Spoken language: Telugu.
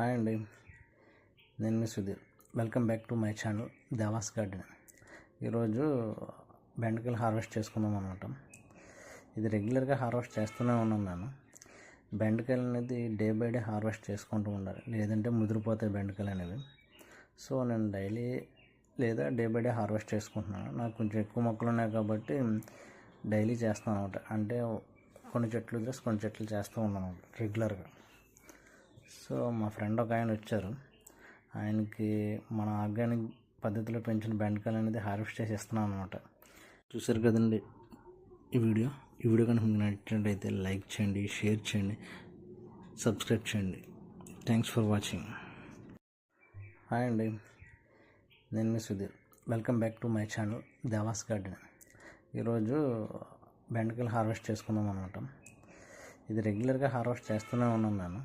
హాయ్ అండి. నేను మీ Sudheer. Welcome back to my channel Deva's garden. ఈరోజు బెండకాయలు హార్వెస్ట్ చేసుకుందాం అనమాట ఇది రెగ్యులర్గా హార్వెస్ట్ చేస్తూనే ఉన్నాను నేను. బెండకాయలు అనేది డే బై డే హార్వెస్ట్ చేసుకుంటూ ఉండాలి. లేదంటే ముదిరిపోతాయి బెండకాయలు అనేవి. సో నేను డైలీ లేదా డే బై డే హార్వెస్ట్ చేసుకుంటున్నాను. నాకు కొంచెం ఎక్కువ మొక్కలు ఉన్నాయి కాబట్టి డైలీ చేస్తాను అనమాట అంటే కొన్ని చెట్లు వదిలేసి కొన్ని చెట్లు చేస్తూ ఉన్నాను రెగ్యులర్గా. సో మా ఫ్రెండ్ ఒక ఆయన వచ్చారు. ఆయనకి మన ఆర్గానిక్ పద్ధతిలో పెంచిన బెండకాయలు అనేది హార్వెస్ట్ చేసి ఇస్తున్నాం అనమాట చూసారు కదండి ఈ వీడియో? ఈ వీడియో కనుక మీకు నచ్చినట్టయితే లైక్ చేయండి షేర్ చేయండి సబ్స్క్రైబ్ చేయండి. Thanks for watching. హాయ్ అండి. నేను మీ Sudheer. Welcome back to my channel Deva's garden. ఈరోజు బెండకాయలు హార్వెస్ట్ చేసుకుందాం అనమాట ఇది రెగ్యులర్గా హార్వెస్ట్ చేస్తూనే ఉన్నాను నేను